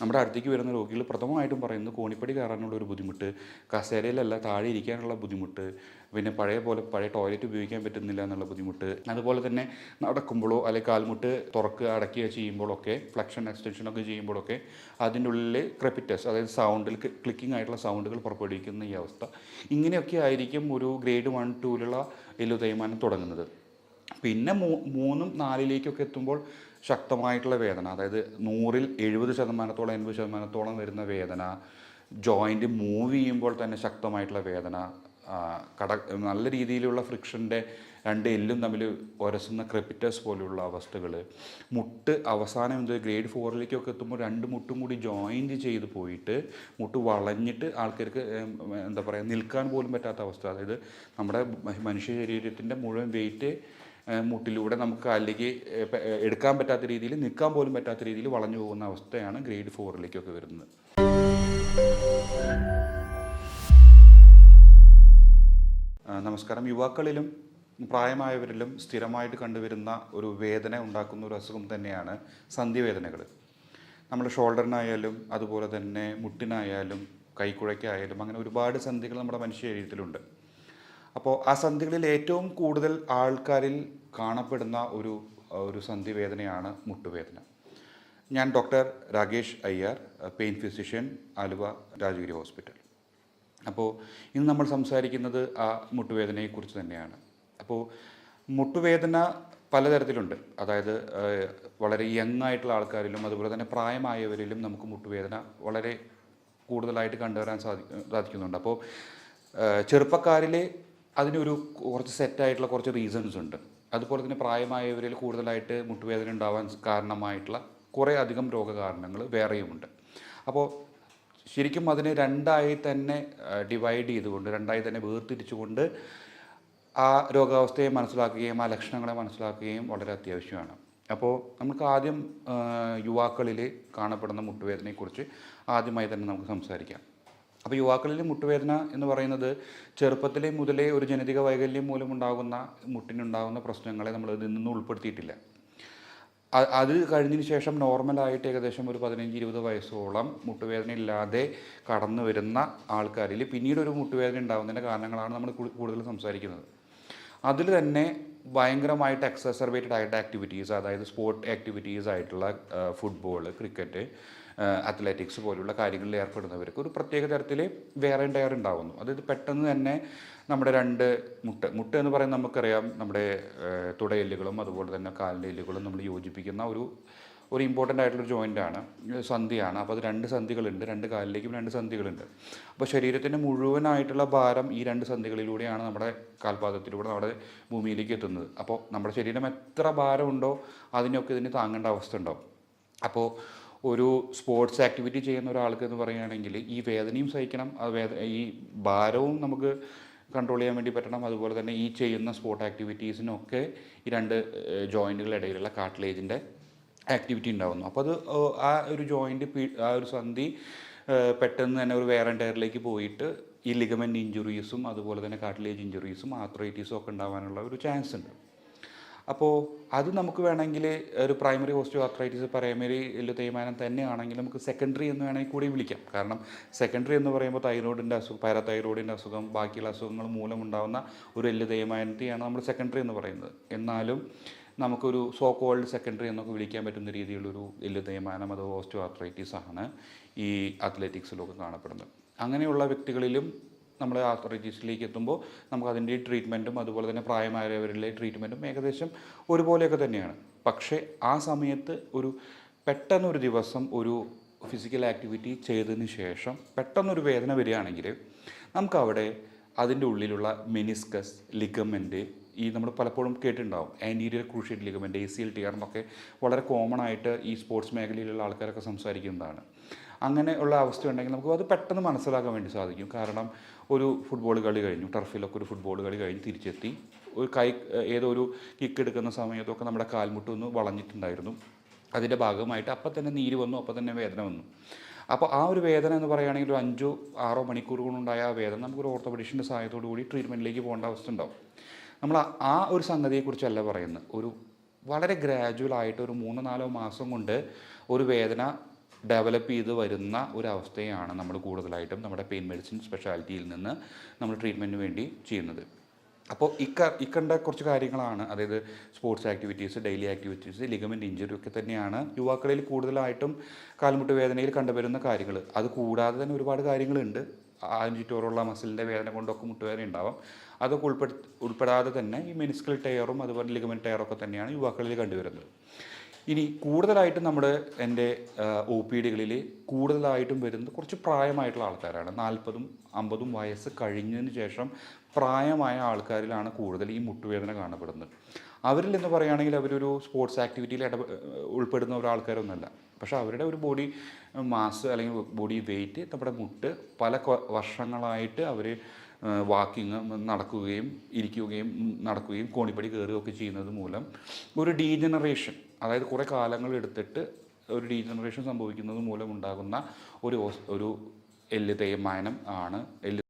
നമ്മുടെ അടുത്തേക്ക് വരുന്ന രോഗികൾ പ്രഥമമായിട്ടും പറയുന്നത് കോണിപ്പടി കയറാനുള്ള ഒരു ബുദ്ധിമുട്ട് കസേരയിലല്ല താഴെ ഇരിക്കാനുള്ള ബുദ്ധിമുട്ട് പിന്നെ പഴയ പോലെ പഴയ ടോയ്ലറ്റ് ഉപയോഗിക്കാൻ പറ്റുന്നില്ല എന്നുള്ള ബുദ്ധിമുട്ട് അതുപോലെ തന്നെ നടക്കുമ്പോഴോ അല്ലെങ്കിൽ കാൽമുട്ട് തുറക്കുക അടക്കുക ചെയ്യുമ്പോഴൊക്കെ ഫ്ലക്ഷൻ എക്സ്റ്റൻഷൻ ഒക്കെ ചെയ്യുമ്പോഴൊക്കെ അതിന്റെ ഉള്ളിൽ ക്രെപ്പിറ്റസ് അതായത് സൗണ്ടിൽ ക്ലിക്കിംഗ് ആയിട്ടുള്ള സൗണ്ടുകൾ പുറപ്പെടുവിക്കുന്ന ഈ അവസ്ഥ. ഇങ്ങനെയൊക്കെ ആയിരിക്കും ഒരു ഗ്രേഡ് വൺ ടൂലുള്ള എല്ലു തേയ്മാനം തുടങ്ങുന്നത്. പിന്നെ മൂ മൂന്നും നാലിലേക്കൊക്കെ എത്തുമ്പോൾ ശക്തമായിട്ടുള്ള വേദന. അതായത് നൂറിൽ എഴുപത് ശതമാനത്തോളം എൺപത് ശതമാനത്തോളം വരുന്ന വേദന ജോയിന്റ് മൂവ് ചെയ്യുമ്പോൾ തന്നെ ശക്തമായിട്ടുള്ള വേദന കട നല്ല രീതിയിലുള്ള ഫ്രിക്ഷന്റെ രണ്ട് എല്ലും തമ്മിൽ ഒരസുന്ന ക്രെപ്പിറ്റസ് പോലെയുള്ള അവസ്ഥകൾ മുട്ട് അവസാനം എന്ത് ഗ്രേഡ് ഫോറിലേക്കൊക്കെ എത്തുമ്പോൾ രണ്ട് മുട്ടും കൂടി ജോയിന്റ് ചെയ്ത് പോയിട്ട് മുട്ട് വളഞ്ഞിട്ട് ആൾക്കാർക്ക് എന്താ പറയുക നിൽക്കാൻ പോലും പറ്റാത്ത അവസ്ഥ. അതായത് നമ്മുടെ മനുഷ്യ ശരീരത്തിന്റെ മുഴുവൻ വെയിറ്റ് മുട്ടിലൂടെ നമുക്ക് ഏ, എടുക്കാൻ പറ്റാത്ത രീതിയിൽ നിൽക്കാൻ പോലും പറ്റാത്ത രീതിയിൽ വളഞ്ഞു പോകുന്ന അവസ്ഥയാണ് ഗ്രേഡ് ഫോറിലേക്കൊക്കെ വരുന്നത്. നമസ്കാരം. യുവാക്കളിലും പ്രായമായവരിലും സ്ഥിരമായിട്ട് കണ്ടുവരുന്ന ഒരു വേദന ഉണ്ടാക്കുന്ന ഒരു അസുഖം തന്നെയാണ് സന്ധിവേദനകൾ നമ്മൾ ഷോൾഡറിനായാലും അതുപോലെ തന്നെ മുട്ടിനായാലും കൈക്കുഴയ്ക്കായാലും അങ്ങനെ ഒരുപാട് സന്ധികൾ നമ്മുടെ മനുഷ്യ ശരീരത്തിലുണ്ട്. അപ്പോൾ ആ സന്ധികളിൽ ഏറ്റവും കൂടുതൽ ആൾക്കാരിൽ കാണപ്പെടുന്ന ഒരു ഒരു സന്ധി വേദനയാണ് മുട്ടുവേദന. ഞാൻ doctor Rakesh Iyer pain physician Aluva Rajagiri hospital. അപ്പോൾ ഇന്ന് നമ്മൾ സംസാരിക്കുന്നത് ആ മുട്ടുവേദനയെക്കുറിച്ച് തന്നെയാണ്. അപ്പോൾ മുട്ടുവേദന പലതരത്തിലുണ്ട്. അതായത് വളരെ യങ് ആയിട്ടുള്ള ആൾക്കാരിലും അതുപോലെ തന്നെ പ്രായമായവരിലും നമുക്ക് മുട്ടുവേദന വളരെ കൂടുതലായിട്ട് കണ്ടുവരാൻ സാധി സാധിക്കുന്നുണ്ട്. അപ്പോൾ ഏഹ്, ചെറുപ്പക്കാരിൽ അതിനൊരു കുറച്ച് സെറ്റായിട്ടുള്ള കുറച്ച് റീസൺസ് ഉണ്ട്. അതുപോലെ തന്നെ പ്രായമായവരിൽ കൂടുതലായിട്ട് മുട്ടുവേദന ഉണ്ടാവാൻ കാരണമായിട്ടുള്ള കുറേ അധികം രോഗകാരണങ്ങൾ വേറെയുമുണ്ട്. അപ്പോൾ ശരിക്കും അതിനെ രണ്ടായി തന്നെ ഡിവൈഡ് ചെയ്തുകൊണ്ട് രണ്ടായി തന്നെ വേർതിരിച്ചുകൊണ്ട് ആ രോഗാവസ്ഥയെ മനസ്സിലാക്കുകയും ആ ലക്ഷണങ്ങളെ മനസ്സിലാക്കുകയും വളരെ അത്യാവശ്യമാണ്. അപ്പോൾ നമുക്ക് ആദ്യം യുവാക്കളിൽ കാണപ്പെടുന്ന മുട്ടുവേദനയെക്കുറിച്ച് ആദ്യമായി തന്നെ നമുക്ക് സംസാരിക്കാം. അപ്പോൾ യുവാക്കളിൽ മുട്ടുവേദന എന്ന് പറയുന്നത് ചെറുപ്പത്തിലെ മുതലേ ഒരു ജനിതക വൈകല്യം മൂലമുണ്ടാകുന്ന മുട്ടിനുണ്ടാകുന്ന പ്രശ്നങ്ങളെ നമ്മൾ ഇതിൽ നിന്ന് ഉൾപ്പെടുത്തിയിട്ടില്ല. അത് കഴിഞ്ഞതിന് ശേഷം നോർമലായിട്ട് ഏകദേശം ഒരു പതിനഞ്ച് ഇരുപത് വയസ്സോളം മുട്ടുവേദന ഇല്ലാതെ കടന്നു വരുന്ന ആൾക്കാരിൽ പിന്നീട് ഒരു മുട്ടുവേദന ഉണ്ടാകുന്നതിന്റെ കാരണങ്ങളാണ് നമ്മൾ കൂടുതൽ സംസാരിക്കുന്നത്. അതിൽ തന്നെ ഭയങ്കരമായിട്ട് എക്സസർവേറ്റഡ് ആയിട്ട് ആക്ടിവിറ്റീസ് അതായത് സ്പോർട്ട് ആക്ടിവിറ്റീസ് ആയിട്ടുള്ള ഫുട്ബോൾ ക്രിക്കറ്റ് അത്ലറ്റിക്സ് പോലുള്ള കാര്യങ്ങളിൽ ഏർപ്പെടുന്നവർക്ക് ഒരു പ്രത്യേക തരത്തിൽ വേറെ ടയർ ഉണ്ടാകുന്നു അതായത് പെട്ടെന്ന് തന്നെ നമ്മുടെ രണ്ട് മുട്ട മുട്ട എന്ന് പറയുന്നത് നമുക്കറിയാം നമ്മുടെ തുടയെല്ലുകളും അതുപോലെ തന്നെ കാലിന്റെ എല്ലുകളും നമ്മൾ യോജിപ്പിക്കുന്ന ഒരു ഒരു ഇമ്പോർട്ടന്റ് ആയിട്ടുള്ള ജോയിന്റ് ആണ് സന്ധിയാണ്. അപ്പോൾ അത് രണ്ട് സന്ധികളുണ്ട് രണ്ട് കാലിലേക്കും രണ്ട് സന്ധികളുണ്ട്. അപ്പോൾ ശരീരത്തിന്റെ മുഴുവനായിട്ടുള്ള ഭാരം ഈ രണ്ട് സന്ധികളിലൂടെയാണ് നമ്മുടെ കാൽപാദത്തിലൂടെ നമ്മുടെ ഭൂമിയിലേക്ക് എത്തുന്നത്. അപ്പോൾ നമ്മുടെ ശരീരം എത്ര ഭാരമുണ്ടോ അതിനൊക്കെ ഇതിന് താങ്ങേണ്ട അവസ്ഥ ഉണ്ടാവും. അപ്പോൾ ഒരു സ്പോർട്സ് ആക്ടിവിറ്റി ചെയ്യുന്ന ഒരാൾക്ക് എന്ന് പറയുകയാണെങ്കിൽ ഈ വേദനയും സഹിക്കണം അത് വേദ ഈ ഭാരവും നമുക്ക് കൺട്രോൾ ചെയ്യാൻ വേണ്ടി പറ്റണം. അതുപോലെ തന്നെ ഈ ചെയ്യുന്ന സ്പോർട്ട് ആക്ടിവിറ്റീസിനൊക്കെ ഈ രണ്ട് ജോയിന്റുകളുടെ ഇടയിലുള്ള കാർട്ടിലേജിന്റെ ആക്ടിവിറ്റി ഉണ്ടാകുന്നു അപ്പോൾ അത് ആ ഒരു ജോയിന്റ് ആ ഒരു സന്ധി പെട്ടെന്ന് തന്നെ ഒരു വേറെ ടയറിലേക്ക് പോയിട്ട് ഈ ലിഗമെന്റ് ഇഞ്ചുറീസും അതുപോലെ തന്നെ കാർട്ടിലേജ് ഇഞ്ചുറീസും ആത്രൈറ്റീസും ഒക്കെ ഉണ്ടാകാനുള്ള ഒരു ചാൻസ് ഉണ്ട്. അപ്പോൾ അത് നമുക്ക് വേണമെങ്കിൽ ഒരു പ്രൈമറി ഹോസ്റ്റോ ആർത്രൈറ്റിസ് പ്രൈമറി എല്ല് തേയ്മാനം തന്നെയാണെങ്കിൽ നമുക്ക് സെക്കൻഡറി എന്ന് വേണമെങ്കിൽ കൂടി വിളിക്കാം. കാരണം സെക്കൻഡറി എന്ന് പറയുമ്പോൾ തൈറോയിഡിന്റെ അസുഖം പാരാതൈറോയിഡിന്റെ അസുഖം ബാക്കിയുള്ള അസുഖങ്ങൾ മൂലമുണ്ടാകുന്ന ഒരു എല്ല് തേയ്മാനത്തെയാണ് നമ്മൾ സെക്കൻഡറി എന്ന് പറയുന്നത്. എന്നാലും നമുക്കൊരു സോ കോൾഡ് സെക്കൻഡറി എന്നൊക്കെ വിളിക്കാൻ പറ്റുന്ന രീതിയിലുള്ളൊരു എല്ല് തേയ്മാനം അത് ഹോസ്റ്റോ ആർത്രൈറ്റിസ് ആണ് ഈ അത്ലറ്റിക്സിലൊക്കെ കാണപ്പെടുന്നത്. അങ്ങനെയുള്ള വ്യക്തികളിലും നമ്മൾ ആർത്രൈറ്റിസിലേക്ക് എത്തുമ്പോൾ നമുക്കതിന്റെ ട്രീറ്റ്മെന്റും അതുപോലെ തന്നെ പ്രായമായവരിലെ ട്രീറ്റ്മെന്റും ഏകദേശം ഒരുപോലെയൊക്കെ തന്നെയാണ്. പക്ഷേ ആ സമയത്ത് ഒരു പെട്ടെന്നൊരു ദിവസം ഒരു ഫിസിക്കൽ ആക്ടിവിറ്റി ചെയ്തതിന് ശേഷം പെട്ടെന്നൊരു വേദന വരികയാണെങ്കിൽ നമുക്കവിടെ അതിന്റെ ഉള്ളിലുള്ള മെനിസ്കസ് ലിഗമെന്റ് ഈ നമ്മൾ പലപ്പോഴും കേട്ടിട്ടുണ്ടാവും. Anterior cruciate ligament A C L T R എന്നൊക്കെ വളരെ കോമൺ ആയിട്ട് ഈ സ്പോർട്സ് മേഖലയിലുള്ള ആൾക്കാരൊക്കെ സംസാരിക്കുന്നതാണ്. അങ്ങനെ ഉള്ള അവസ്ഥ ഉണ്ടെങ്കിൽ നമുക്ക് അത് പെട്ടെന്ന് മനസ്സിലാക്കാൻ വേണ്ടി സാധിക്കും. കാരണം ഒരു ഫുട്ബോൾ കളി കഴിഞ്ഞു ടർഫിലൊക്കെ ഒരു ഫുട്ബോൾ കളി കഴിഞ്ഞ് തിരിച്ചെത്തി. ഒരു കൈ ഏതോ ഒരു കിക്ക് എടുക്കുന്ന സമയത്തൊക്കെ നമ്മുടെ കാൽമുട്ട് ഒന്ന് വളഞ്ഞിട്ടുണ്ടായിരുന്നു. അതിന്റെ ഭാഗമായിട്ട് അപ്പം തന്നെ നീര് വന്നു അപ്പം തന്നെ വേദന വന്നു. അപ്പോൾ ആ ഒരു വേദന എന്ന് പറയുകയാണെങ്കിൽ ഒരു അഞ്ചോ ആറോ മണിക്കൂർ കൊണ്ടുണ്ടായ ആ വേദന നമുക്കൊരു ഓർത്തോപെഡിഷന്റെ സഹായത്തോടു കൂടി ട്രീറ്റ്മെന്റിലേക്ക് പോകേണ്ട അവസ്ഥ ഉണ്ടാവും നമ്മൾ ആ ഒരു സംഗതിയെക്കുറിച്ചല്ല പറയുന്നത്. ഒരു വളരെ ഗ്രാജുവൽ ആയിട്ട് ഒരു മൂന്നോ നാലോ മാസം കൊണ്ട് ഒരു വേദന ഡെവലപ്പ് ചെയ്ത് വരുന്ന ഒരു അവസ്ഥയാണ് നമ്മൾ കൂടുതലായിട്ടും നമ്മുടെ പെയിൻ മെഡിസിൻ സ്പെഷ്യാലിറ്റിയിൽ നിന്ന് നമ്മൾ ട്രീറ്റ്മെന്റിന് വേണ്ടി ചെയ്യുന്നത്. അപ്പോൾ ഇക്ക ഇക്കണ്ട കുറച്ച് കാര്യങ്ങളാണ്. അതായത് sports activities daily activities ligament injury ഒക്കെ തന്നെയാണ് യുവാക്കളിൽ കൂടുതലായിട്ടും കാൽമുട്ട് വേദനയിൽ കണ്ടുവരുന്ന കാര്യങ്ങൾ. അത് കൂടാതെ തന്നെ ഒരുപാട് കാര്യങ്ങളുണ്ട്. അതിന് ചുറ്റോറുള്ള മസിലിന്റെ വേദന കൊണ്ടൊക്കെ മുട്ടുവേദന ഉണ്ടാവാം. അതൊക്കെ ഉൾപ്പെടു ഉൾപ്പെടാതെ തന്നെ ഈ മെനിസ്കൽ ടയറും അതുപോലെ ലിഗമെന്റ് ടയറൊക്കെ തന്നെയാണ് യുവാക്കളിൽ കണ്ടുവരുന്നത്. ഇനി കൂടുതലായിട്ടും നമ്മുടെ എന്റെ ഒ പി ഡികളിൽ കൂടുതലായിട്ടും വരുന്നത് കുറച്ച് പ്രായമായിട്ടുള്ള ആൾക്കാരാണ്. നാൽപ്പതും അമ്പതും വയസ്സ് കഴിഞ്ഞതിന് ശേഷം പ്രായമായ ആൾക്കാരിലാണ് കൂടുതൽ ഈ മുട്ടുവേദന കാണപ്പെടുന്നത്. അവരിൽ എന്ന് പറയുകയാണെങ്കിൽ അവരൊരു സ്പോർട്സ് ആക്ടിവിറ്റിയിൽ ഇട ഉൾപ്പെടുന്ന ഒരാൾക്കാരൊന്നുമല്ല പക്ഷേ അവരുടെ ഒരു ബോഡി മാസ് അല്ലെങ്കിൽ ബോഡി വെയിറ്റ് നമ്മുടെ മുട്ട് പല വർഷങ്ങളായിട്ട് അവർ വാക്കിങ് നടക്കുകയും ഇരിക്കുകയും നടക്കുകയും കോണിപ്പടി കയറുകയൊക്കെ ചെയ്യുന്നത് മൂലം ഒരു ഡീജനറേഷൻ അതായത് കുറേ കാലങ്ങൾ എടുത്തിട്ട് ഒരു ഡീജനറേഷൻ സംഭവിക്കുന്നത് മൂലം ഉണ്ടാകുന്ന ഒരു ഒരു എല്ല് തേയ്മാനം ആണ്. എല്ല്